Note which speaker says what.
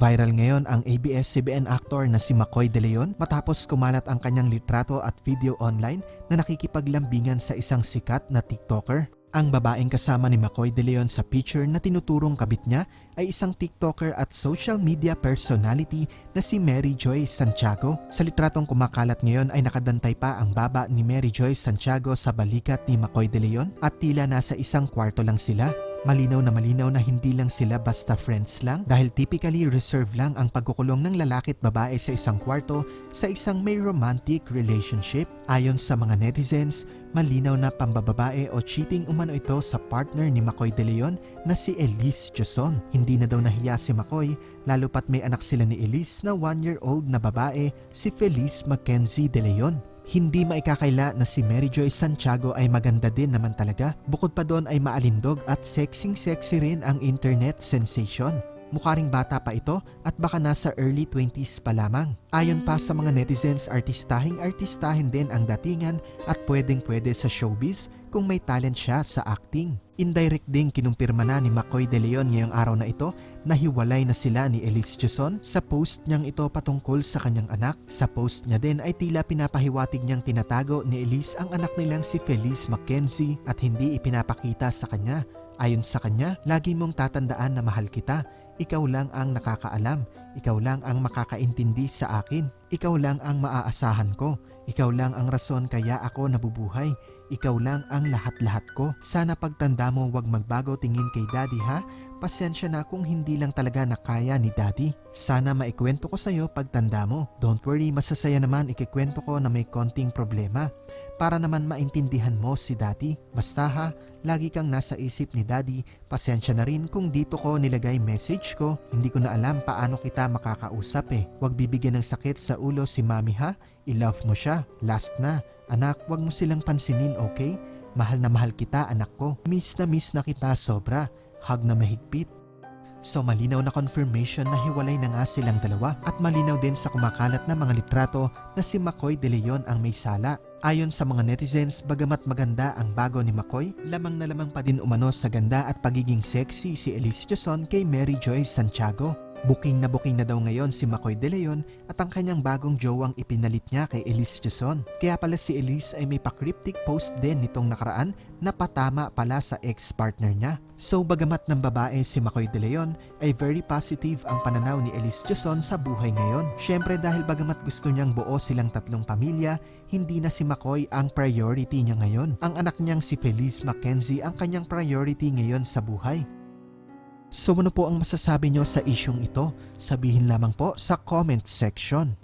Speaker 1: Viral ngayon ang ABS-CBN actor na si McCoy De Leon matapos kumalat ang kanyang litrato at video online na nakikipaglambingan sa isang sikat na TikToker. Ang babaeng kasama ni McCoy De Leon sa picture na tinuturong kabit niya ay isang TikToker at social media personality na si Mary Joy Santiago. Sa litratong kumakalat ngayon ay nakadantay pa ang baba ni Mary Joy Santiago sa balikat ni McCoy De Leon at tila nasa isang kwarto lang sila. Malinaw na malinaw na hindi lang sila basta friends lang dahil typically reserve lang ang pagkukulong ng lalaki at babae sa isang kwarto sa isang may romantic relationship. Ayon sa mga netizens, malinaw na pambababae o cheating umano ito sa partner ni Makoy De Leon na si Elise Joson. Hindi na daw nahiya si Makoy lalo pat may anak sila ni Elise na 1-year-old na babae si Felice Mackenzie De Leon. Hindi maikakaila na si Mary Joy Santiago ay maganda din naman talaga. Bukod pa doon ay maalindog at sexing-sexy rin ang internet sensation. Mukha ring bata pa ito at baka nasa early 20s pa lamang. Ayon pa sa mga netizens, artistahing artistahin din ang datingan at pwedeng pwede sa showbiz kung may talent siya sa acting. Indirect ding kinumpirma na ni Makoy De Leon ngayong araw na ito na hiwalay na sila ni Elise Joson sa post niyang ito patungkol sa kanyang anak. Sa post niya din ay tila pinapahiwatig niyang tinatago ni Elise ang anak nilang si Felice Mackenzie at hindi ipinapakita sa kanya. Ayon sa kanya, lagi mong tatandaan na mahal kita. Ikaw lang ang nakakaalam. Ikaw lang ang makakaintindi sa akin. Ikaw lang ang maaasahan ko. Ikaw lang ang rason kaya ako nabubuhay. Ikaw lang ang lahat-lahat ko. Sana pagtanda mo wag magbago tingin kay daddy ha. Pasensya na kung hindi lang talaga nakaya ni daddy. Sana maikwento ko sa'yo pagtanda mo. Don't worry, masasaya naman ikikwento ko na may konting problema. Para naman maintindihan mo si daddy. Basta ha, lagi kang nasa isip ni daddy. Pasensya na rin kung dito ko nilagay message ko. Hindi ko na alam paano kita makakausap eh. Huwag bibigyan ng sakit sa ulo si mami ha. I-love mo siya. Last na. Anak, wag mo silang pansinin, okay? Mahal na mahal kita, anak ko. Miss na miss na kita sobra. Hug na mahigpit. So malinaw na confirmation na hiwalay na nga silang dalawa at malinaw din sa kumakalat na mga litrato na si Makoy De Leon ang may sala. Ayon sa mga netizens, bagamat maganda ang bago ni Makoy, lamang na lamang pa din umano sa ganda at pagiging sexy si Elise Joson kay Mary Joy Santiago. Booking na booking na daw ngayon si Makoy De Leon at ang kanyang bagong jowang ipinalit niya kay Elise Joson. Kaya pala si Elise ay may pa-cryptic post din nitong nakaraan na patama pala sa ex-partner niya. So bagamat ng babae si Makoy De Leon ay very positive ang pananaw ni Elise Joson sa buhay ngayon. Syempre dahil bagamat gusto niyang buo silang tatlong pamilya, hindi na si Makoy ang priority niya ngayon. Ang anak niyang si Felice Mackenzie ang kanyang priority ngayon sa buhay. So ano po ang masasabi nyo sa isyong ito? Sabihin lamang po sa comment section.